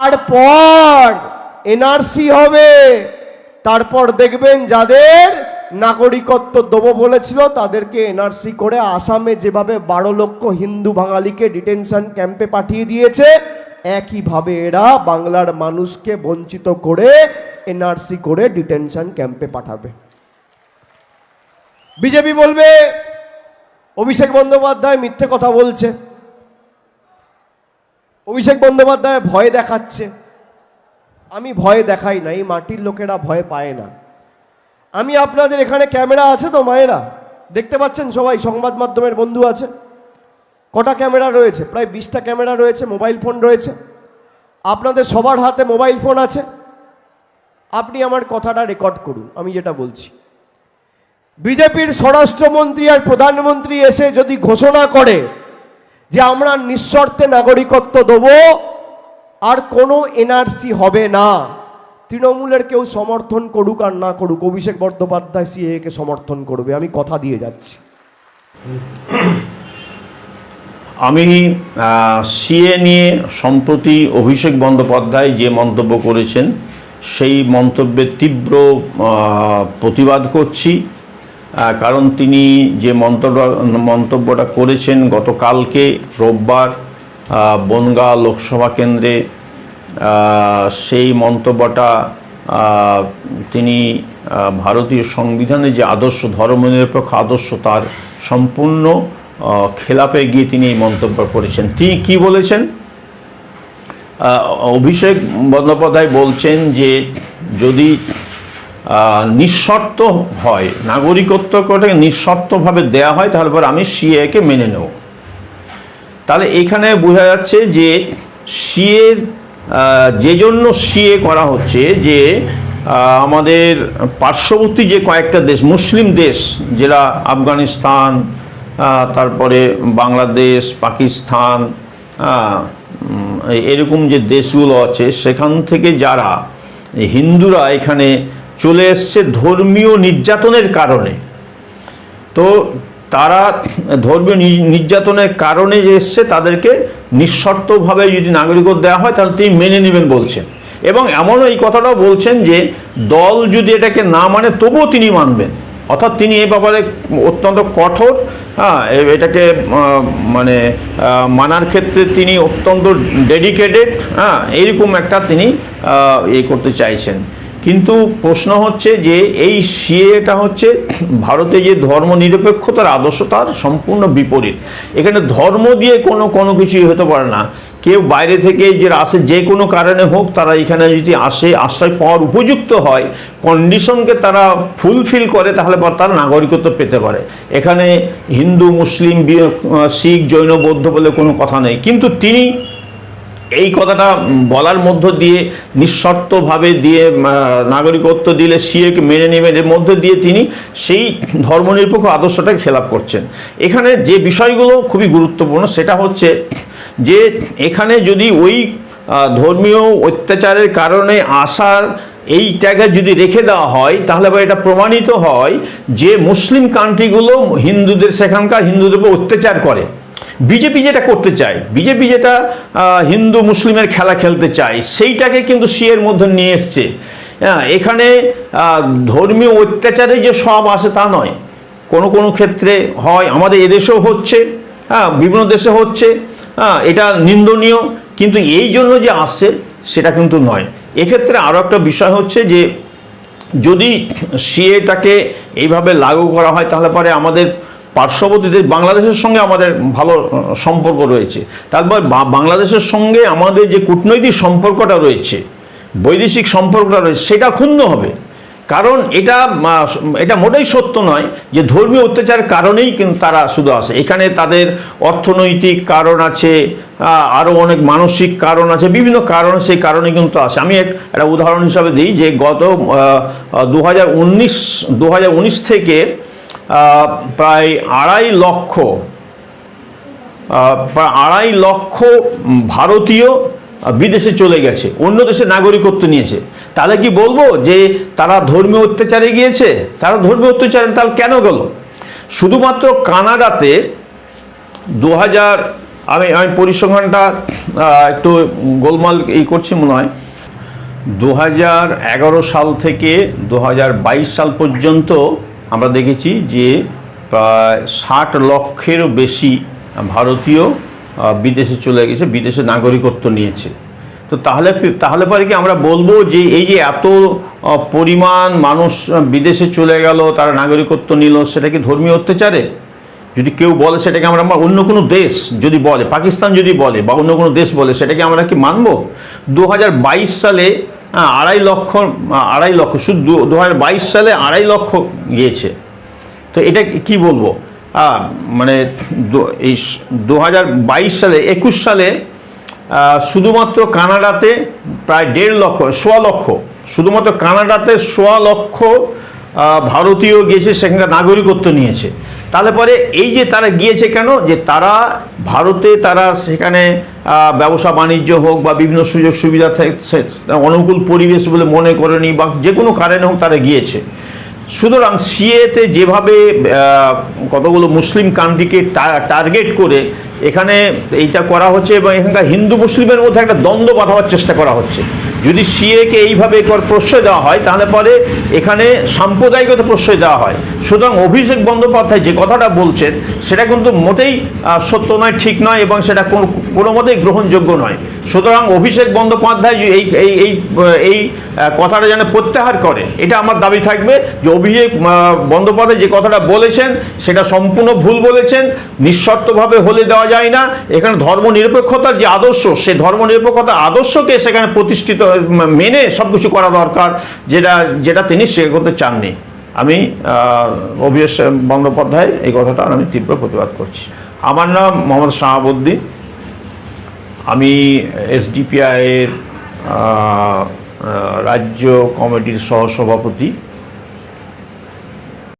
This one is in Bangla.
তারপর এনআরসি হবে। তারপর দেখবেন যাদের নাগরিকত্ব দেবো বলেছিল, তাদেরকে এনআরসি করে আসামে যেভাবে বারো লক্ষ হিন্দু বাঙালিকে ডিটেনশন ক্যাম্পে পাঠিয়ে দিয়েছে, একইভাবে এরা বাংলার মানুষকে বঞ্চিত করে এনআরসি করে ডিটেনশন ক্যাম্পে পাঠাবে। বিজেপি বলবে, অভিষেক বন্দ্যোপাধ্যায় মিথ্যে কথা বলছে। অভিষেক বন্দ্যোপাধ্যায় ভয় দেখাচ্ছে। আমি ভয় দেখাই না, এই মাটির লোকেরা ভয় পায় না। আমি আপনাদের এখানে ক্যামেরা আছে তো মায়েরা? দেখতে পাচ্ছেন সবাই? সংবাদ মাধ্যমের বন্ধু আছে। কটা ক্যামেরা রয়েছে? প্রায় বিশটা ক্যামেরা রয়েছে, মোবাইল ফোন রয়েছে। আপনাদের সবার হাতে মোবাইল ফোন আছে। আপনি আমার কথাটা রেকর্ড করুন, আমি যেটা বলছি। বিজেপির স্বরাষ্ট্রমন্ত্রী আর প্রধানমন্ত্রী এসে যদি ঘোষণা করে যে আমরা নিঃশর্তে নাগরিকত্ব দেবো, আর কোনো এনআরসি হবে না। তৃণমূলের কেউ সমর্থন করুক আর না করুক, অভিষেক বন্দ্যোপাধ্যায় সিএকে সমর্থন করবে। আমি কথা দিয়ে যাচ্ছি। আমি সিএ নিয়ে সম্প্রতি অভিষেক বন্দ্যোপাধ্যায় যে মন্তব্য করেছেন, সেই মন্তব্যের তীব্র প্রতিবাদ করছি। কারণ তিনি যে মন্তব্য, মন্তব্যটা করেছেন গতকালকে রোববার বনগাঁ লোকসভা কেন্দ্রে সেই মন্তব্যটা তিনি ভারতীয় সংবিধানে যে আদর্শ, ধর্মনিরপেক্ষ আদর্শ তার সম্পূর্ণ খেলাপে গিয়ে তিনি এই মন্তব্য করেছেন। তিনি কি বলেছেন? অভিষেক বন্দ্যোপাধ্যায় বলছেন যে যদি নিঃশর্ত হয়। নাগরিকত্ব করে নিঃশর্তভাবে দেয়া হয় তাহলে পরে আমি সিএকে মেনে নেব। তাহলে এখানে বোঝা যাচ্ছে যে সিএর যে জন্য সিএ করা হচ্ছে যে আমাদের পার্শ্ববর্তী যে কয়েকটা দেশ, মুসলিম দেশ যেটা আফগানিস্তান তারপরে বাংলাদেশ, পাকিস্তান এরকম যে দেশগুলো আছে, সেখান থেকে যারা হিন্দুরা এখানে চলে এসছে ধর্মীয় নির্যাতনের কারণে। তো তারা ধর্মীয় নির্যাতনের কারণে যে এসছে, তাদেরকে নিঃশর্তভাবে যদি নাগরিকত্ব দেওয়া হয়, তাহলে তিনি মেনে নেবেন বলছেন। এবং এমনও এই কথাটাও বলছেন যে, দল যদি এটাকে না মানে তবুও তিনি মানবেন। অর্থাৎ তিনি এই ব্যাপারে অত্যন্ত কঠোর হ্যাঁ এটাকে মানে মানার ক্ষেত্রে তিনি অত্যন্ত ডেডিকেটেড হ্যাঁ এইরকম একটা তিনি ইয়ে করতে চাইছেন। কিন্তু প্রশ্ন হচ্ছে যে এই সিএটা হচ্ছে ভারতে যে ধর্ম নিরপেক্ষতার আদর্শ তার সম্পূর্ণ বিপরীত। এখানে ধর্ম দিয়ে কোনো কোনো কিছুই হতে পারে না। কেউ বাইরে থেকে যে আসে যে কোনো কারণে হোক, তারা এখানে যদি আসে, আশ্রয় পাওয়ার উপযুক্ত হয় কন্ডিশনকে তারা ফুলফিল করে, তাহলে তারা নাগরিকত্ব পেতে পারে। এখানে হিন্দু, মুসলিম শিখ, জৈন, বৌদ্ধ বলে কোনো কথা নেই। কিন্তু তিনি এই কথাটা বলার মধ্য দিয়ে, নিঃশর্তভাবে দিয়ে নাগরিকত্ব দিলে সিএকে মেনে নেবেন এর মধ্য দিয়ে তিনি সেই ধর্মনিরপেক্ষ আদর্শটাকে খেলাপ করছেন। এখানে যে বিষয়গুলো খুবই গুরুত্বপূর্ণ, সেটা হচ্ছে যে এখানে যদি ওই ধর্মীয় অত্যাচারের কারণে আসার এই জায়গায় যদি রেখে দেওয়া হয়, তাহলে আবার এটা প্রমাণিত হয় যে মুসলিম কান্ট্রিগুলো হিন্দুদের, সেখানকার হিন্দুদের উপর অত্যাচার করে। বিজেপি যেটা করতে চায়, বিজেপি যেটা হিন্দু মুসলিমের খেলা খেলতে চায়, সেইটাকে কিন্তু সিএর মধ্যে নিয়ে এসছে। হ্যাঁ এখানে ধর্মীয় অত্যাচারে যে সব আসে তা নয়। কোনো কোনো ক্ষেত্রে হয়, আমাদের এদেশেও হচ্ছে হ্যাঁ বিভিন্ন দেশে হচ্ছে হ্যাঁ এটা নিন্দনীয়, কিন্তু এই জন্য যে আসছে সেটা কিন্তু নয়। এক্ষেত্রে আরও একটা বিষয় হচ্ছে যে, যদি সিএটাকে এইভাবে লাগু করা হয়, তাহলে পরে আমাদের পার্শ্ববর্তী দেশ বাংলাদেশের সঙ্গে আমাদের ভালো সম্পর্ক রয়েছে। তারপর বাংলাদেশের সঙ্গে আমাদের যে কূটনৈতিক সম্পর্কটা রয়েছে, বৈদেশিক সম্পর্কটা রয়েছে, সেটা ক্ষুণ্ণ হবে। কারণ এটা এটা মোটেই সত্য নয় যে ধর্মীয় অত্যাচারের কারণেই কিন্তু তারা শুধু আসে। এখানে তাদের অর্থনৈতিক কারণ আছে আরও অনেক মানসিক কারণ আছে, বিভিন্ন কারণ সেই কারণে কিন্তু আসে। আমি এক- একটা উদাহরণ হিসাবে দিই যে গত দু হাজার থেকে প্রায় আড়াই লক্ষ প্রায় আড়াই লক্ষ ভারতীয় বিদেশে চলে গেছে, অন্য দেশে নাগরিকত্ব নিয়েছে। তাহলে কি বলব যে তারা ধর্মীয় অত্যাচারে গিয়েছে? তারা ধর্মীয় অত্যাচারে, তাহলে কেন গেল? শুধুমাত্র কানাডাতে দু হাজার আমি আমি পরিসংখ্যানটা একটু গোলমাল এই করছি মনে হয়। দু সাল থেকে দু হাজার বাইশ সাল পর্যন্ত আমরা দেখেছি যে প্রায় ষাট লক্ষেরও বেশি ভারতীয় বিদেশে চলে গেছে, বিদেশে নাগরিকত্ব নিয়েছে। তো তাহলে তাহলে পরে কি আমরা বলব যে এই যে এত পরিমাণ মানুষ বিদেশে চলে গেল, তারা নাগরিকত্ব নিল, সেটা কি ধর্মীয় অত্যাচারে? যদি কেউ বলে সেটাকে আমরা অন্য কোনো দেশ যদি বলে, পাকিস্তান যদি বলে বা অন্য কোনো দেশ বলে, সেটাকে আমরা কি মানবো? দু সালে আড়াই লক্ষ আড়াই লক্ষ, শুধু দু বাইশ সালে আড়াই লক্ষ গিয়েছে। তো এটা কি- বলব? মানে এই দু বাইশ সালে, একুশ সালে শুধুমাত্র কানাডাতে প্রায় দেড় লক্ষ, সোয়া লক্ষ, শুধুমাত্র কানাডাতে সোয়া লক্ষ ভারতীয় গিয়েছে, সেখানকার নাগরিকত্ব নিয়েছে। তাহলে পরে এই যে তারা গিয়েছে কেন? যে তারা ভারতে তারা সেখানে ব্যবসা বাণিজ্য হোক বা বিভিন্ন সুযোগ সুবিধা অনুকূল পরিবেশ বলে মনে করেনি বা যে কোনো কারণে হোক তারা গিয়েছে। সুতরাং সিএতে যেভাবে কতগুলো মুসলিম কান্ট্রিকে টার্গেট করে এখানে এইটা করা হচ্ছে এবং এখানকার হিন্দু মুসলিমের মধ্যে একটা দ্বন্দ্ব বাঁধাবার চেষ্টা করা হচ্ছে। যদি সিএকে এইভাবে কর প্রশ্রয় দেওয়া হয়, তাহলে পরে এখানে সাম্প্রদায়িকতা প্রশ্রয় দেওয়া হয়। সুতরাং অভিষেক বন্দ্যোপাধ্যায় যে কথাটা বলছেন, সেটা কিন্তু মোটেই সত্য নয়, ঠিক নয় এবং সেটা কোনো কোনো মতেই গ্রহণযোগ্য নয়। সুতরাং অভিষেক বন্দ্যোপাধ্যায় এই এই এই এই কথাটা যেন প্রত্যাহার করে, এটা আমার দাবি থাকবে যে অভিষেক বন্দ্যোপাধ্যায় যে কথাটা বলেছেন, সেটা সম্পূর্ণ ভুল বলেছেন, নিঃশর্তভাবে হলে দেওয়া যায় না। এখানে ধর্ম নিরপেক্ষতার যে আদর্শ সে ধর্ম নিরপেক্ষতার আদর্শকে সেখানে প্রতিষ্ঠিত মেনে সব কিছু করা দরকার যেটা যেটা তিনি সে করতে চাননি। আমি আহ, বন্দ্যোপাধ্যায় এই কথাটা আমি তীব্র প্রতিবাদ করছি। আমার নাম মোহাম্মদ শাহাবুদ্দিন। আমি এসডিপিআইয়ের রাজ্য কমিটির সহসভাপতি।